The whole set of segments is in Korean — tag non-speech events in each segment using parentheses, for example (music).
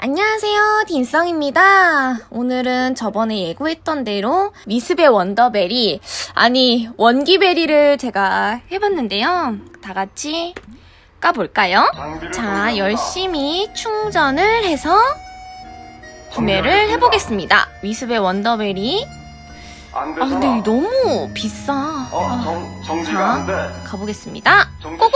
안녕하세요, 딘성입니다. 오늘은 저번에 예고했던 대로 미스베 원더베리, 아니, 원기베리를 제가 해봤는데요. 다 같이 까볼까요? 자, 열심히 충전을 해서 구매를 해보겠습니다. 미스베 원더베리. 안 아. 근데 너무 비싸. 어, 아, 자, 안 돼. 가보겠습니다. 고고!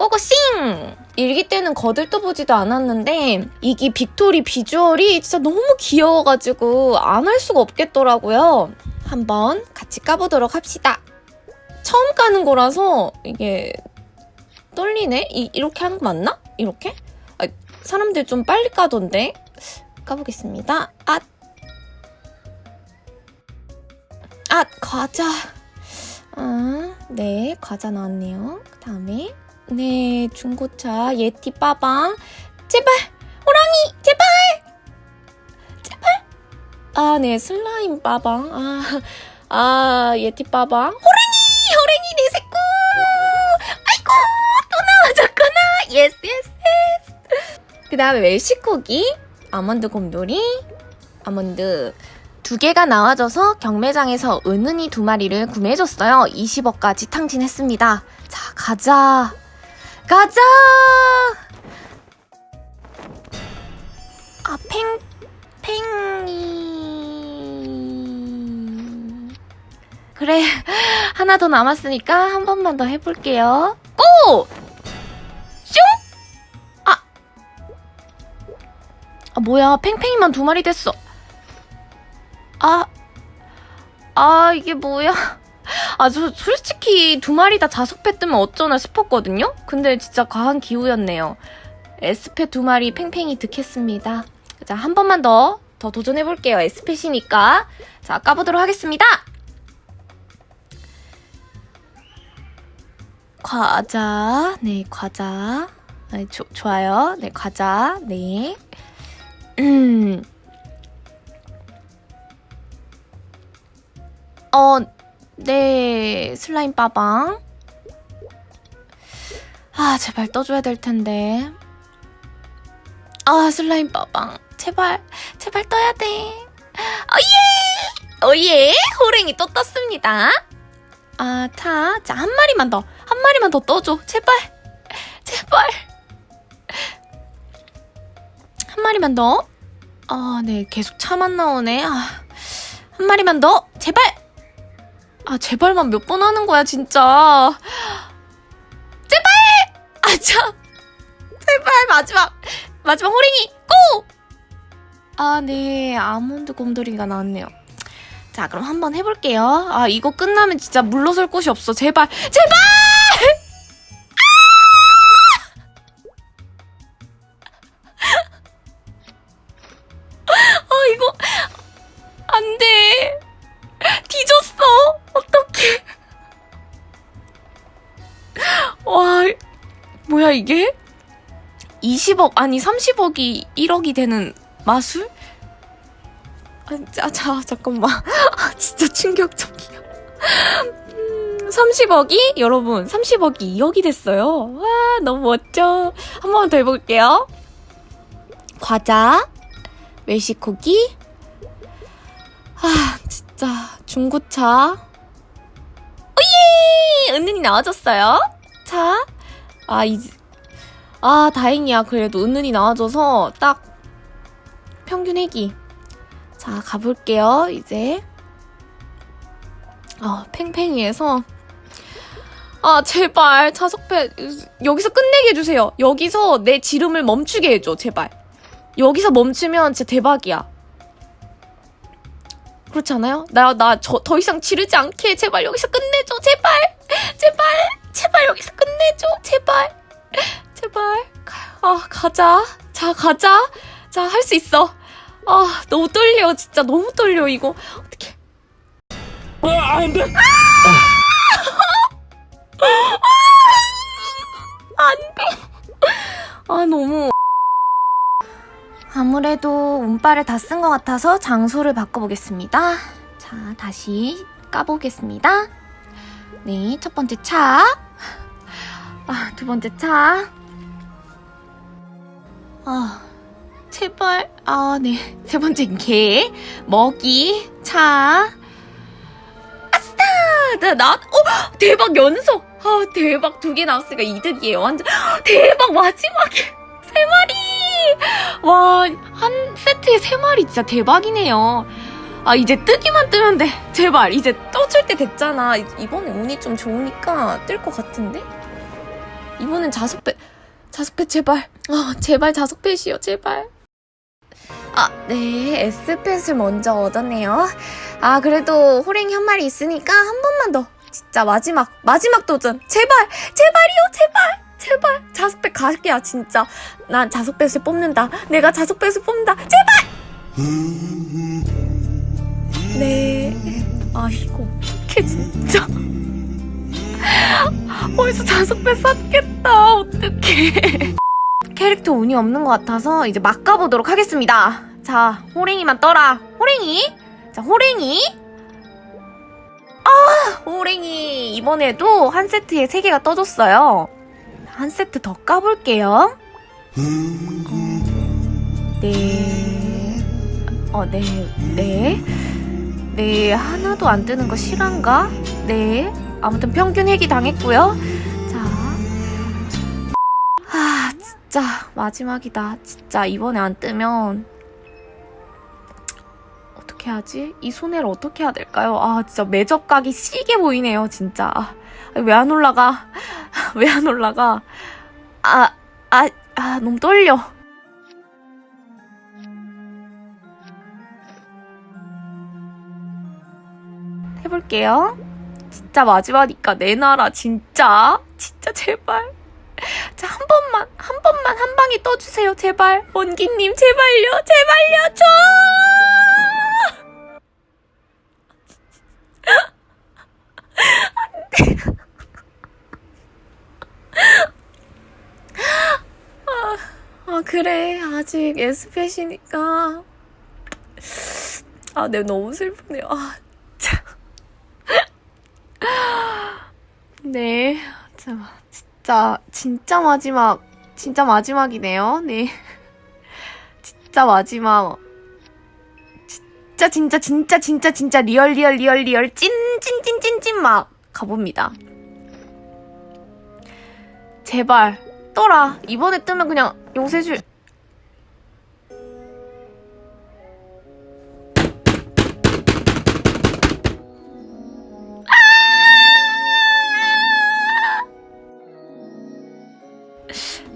꼬꼬싱! 일기 때는 거들떠보지도 않았는데 이게 빅토리 비주얼이 진짜 너무 귀여워가지고 안 할 수가 없겠더라고요. 한번 같이 까보도록 합시다. 처음 까는 거라서 이게 떨리네? 이, 이렇게 하는 거 맞나? 이렇게? 아, 사람들 좀 빨리 까던데? 까보겠습니다. 아! 아! 과자! 아, 네, 과자 나왔네요. 그 다음에 네, 중고차 예티 빠방. 제발! 호랑이! 제발! 제발! 아, 네, 슬라임 빠방. 아, 아, 예티 빠방. 호랑이! 호랑이 내 새끼! 아이고! 또 나와줬구나! 예스, 예스, 예스! 그 다음에 웰시코기, 아몬드 곰돌이, 아몬드 두 개가 나와져서 경매장에서 은은히 두 마리를 구매해줬어요. 20억까지 탕진했습니다. 자, 가자. 가자! 아, 팽, 팽이. 그래, 하나 더 남았으니까 한 번만 더 해볼게요. 고! 슝! 아! 아, 뭐야, 팽팽이만 두 마리 됐어. 아, 아, 이게 뭐야. 아, 저 솔직히 두 마리 다 자석패 뜨면 어쩌나 싶었거든요? 근데 진짜 과한 기우였네요. 에스페 두 마리 팽팽히 득했습니다. 자, 한 번만 더, 더 도전해볼게요. 에스펫이니까. 자, 까보도록 하겠습니다. 과자, 네, 과자. 네, 조, 좋아요. 네, 과자, 네. 음. 어, 네, 슬라임 빠방. 아, 제발 떠줘야 될 텐데. 아, 슬라임 빠방. 제발, 제발 떠야 돼. 어예! 어예! 호랭이 또 떴습니다. 아, 자, 자, 한 마리만 더. 한 마리만 더 떠줘. 제발. 제발. 한 마리만 더. 아, 네, 계속 차만 나오네. 아, 한 마리만 더. 제발! 아, 제발만 몇 번 하는 거야, 진짜. 제발! 아, 참. 제발, 마지막. 마지막 호랭이, 고! 아, 네. 아몬드 곰돌이가 나왔네요. 자, 그럼 한번 해볼게요. 아, 이거 끝나면 진짜 물러설 곳이 없어. 제발, 제발! 뭐야, 이게? 20억, 아니, 30억이 1억이 되는 마술? 아, 자, 자, 잠깐만. (laughs) 아, 진짜 충격적이야. 음, 30억이, 여러분, 30억이 2억이 됐어요. 와, 너무 멋져. 한 번 더 해볼게요. 과자, 멕시코기, 아, 진짜, 중고차. 오예! 은은이 나와줬어요. 자, 아, 이제, 아, 다행이야. 그래도 은은이 나와줘서 딱 평균 회기. 자, 가볼게요. 이제. 아, 팽팽이에서. 아, 제발. 자석패, 여기서 끝내게 해주세요. 여기서 내 지름을 멈추게 해줘. 제발. 여기서 멈추면 진짜 대박이야. 그렇지 않아요? 나, 나, 저, 더 이상 지르지 않게. 제발 여기서 끝내줘. 제발. (laughs) 제발. 가자. 자, 가자. 자, 할 수 있어. 아, 너무 떨려. 진짜 너무 떨려, 이거. 어떡해. 아, 안 돼. 안 돼. 아, 너무. 아무래도 운빨을 다 쓴 것 같아서 장소를 바꿔보겠습니다. 자, 다시 까보겠습니다. 네, 첫 번째 차. 아, 두 번째 차. 아, 제발. 아, 네. 세 번째 개, 먹이, 차. 아싸! 나, 나, 어, 대박 연속. 아, 대박 두 개 나왔으니까 이득이에요. 완전 대박 마지막에 세 마리. 와, 한 세트에 세 마리 진짜 대박이네요. 아, 이제 뜨기만 뜨면 돼. 제발. 이제 떠줄 때 됐잖아. 이- 이번에 운이 좀 좋으니까 뜰 것 같은데? 이번엔 자석배, 자석배 제발. 아, 제발 자석배시요, 제발. 아, 네. S펫을 먼저 얻었네요. 아, 그래도 호랭이 한 마리 있으니까 한 번만 더. 진짜 마지막, 마지막 도전. 제발, 제발이요, 제발, 제발. 자석배 갈게요, 진짜. 난 자석배를 뽑는다. 내가 자석배를 뽑는다. 제발! 네. 아, 이거 어떡해, 진짜. 벌써 자석배 샀겠다. 어떡해. 캐릭터 운이 없는 것 같아서 이제 막 가보도록 하겠습니다. 자, 호랭이만 떠라. 호랭이. 자, 호랭이. 아, 호랭이. 이번에도 한 세트에 세 개가 떠줬어요. 한 세트 더 까볼게요. 어, 네. 어, 네. 네. 네, 하나도 안 뜨는 거 실한가? 네. 아무튼 평균 회기 당했고요. 진짜 마지막이다. 진짜 이번에 안 뜨면 어떻게 하지? 이 손해를 어떻게 해야 될까요? 아, 진짜 매접 각이 시게 보이네요, 진짜. 아, 왜안 올라가? (laughs) 왜 안 올라가? 아, 아, 아, 너무 떨려. 해볼게요. 진짜 마지막이니까 내놔라, 진짜. 진짜 제발. 방에 떠주세요, 제발. 원기님, 제발요, 제발요, 돼. 아, 아, 그래. 아직 에스펫이니까. 아, 내 너무 슬프네요. 아, 참. 네. 자, 진짜, 진짜 마지막, 진짜 마지막이네요. 네. (laughs) 진짜 마지막. 진짜, 진짜, 진짜, 진짜, 진짜, 리얼, 리얼, 리얼, 리얼, 찐, 찐, 찐, 찐, 찐, 막, 가봅니다. 제발, 떠라. 이번에 뜨면 그냥 용세줄.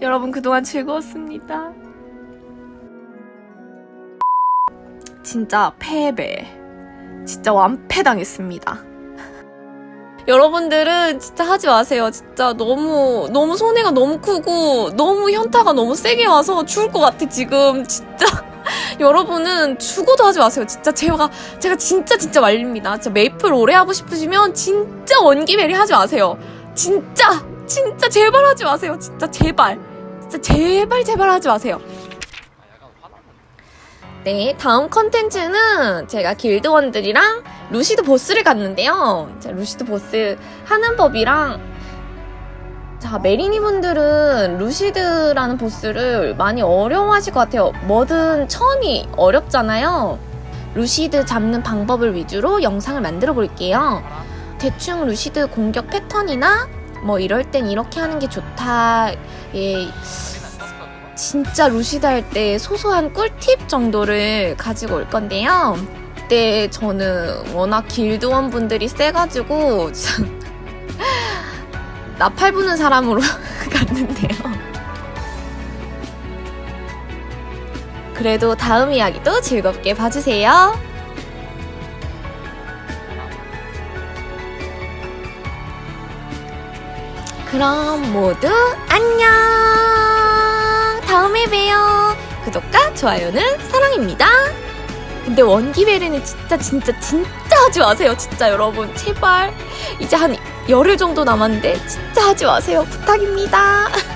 여러분 그동안 즐거웠습니다. 진짜 패배. 진짜 완패당했습니다. 여러분들은 진짜 하지 마세요. 진짜 너무 너무 손해가 너무 크고 너무 현타가 너무 세게 와서 죽을 것 같아 지금 진짜. (laughs) 여러분은 죽어도 하지 마세요. 진짜 제가 제가 진짜 진짜 말립니다. 진짜 메이플 오래 하고 싶으시면 진짜 원기메리 하지 마세요. 진짜 진짜 제발 하지 마세요. 진짜 제발. 진짜 제발 제발 하지 마세요. 네, 다음 컨텐츠는 제가 길드원들이랑 루시드 보스를 갔는데요. 자, 루시드 보스 하는 법이랑 자, 메리니 분들은 루시드라는 보스를 많이 어려워하실 것 같아요. 뭐든 처음이 어렵잖아요. 루시드 잡는 방법을 위주로 영상을 만들어 볼게요. 대충 루시드 공격 패턴이나 뭐 이럴 땐 이렇게 하는 게 좋다. 예, 진짜 루시드 할 때 소소한 꿀팁 정도를 가지고 올 건데요. 그때 저는 워낙 길드원 분들이 세가지고 참 (laughs) 나팔 부는 사람으로 (laughs) 갔는데요. 그래도 다음 이야기도 즐겁게 봐주세요. 그럼 모두 안녕! 다음에 봬요! 구독과 좋아요는 사랑입니다. 근데 원기베리는 진짜 진짜 진짜 하지 마세요. 진짜 여러분. 제발. 이제 한 열흘 정도 남았는데 진짜 하지 마세요. 부탁입니다. (laughs)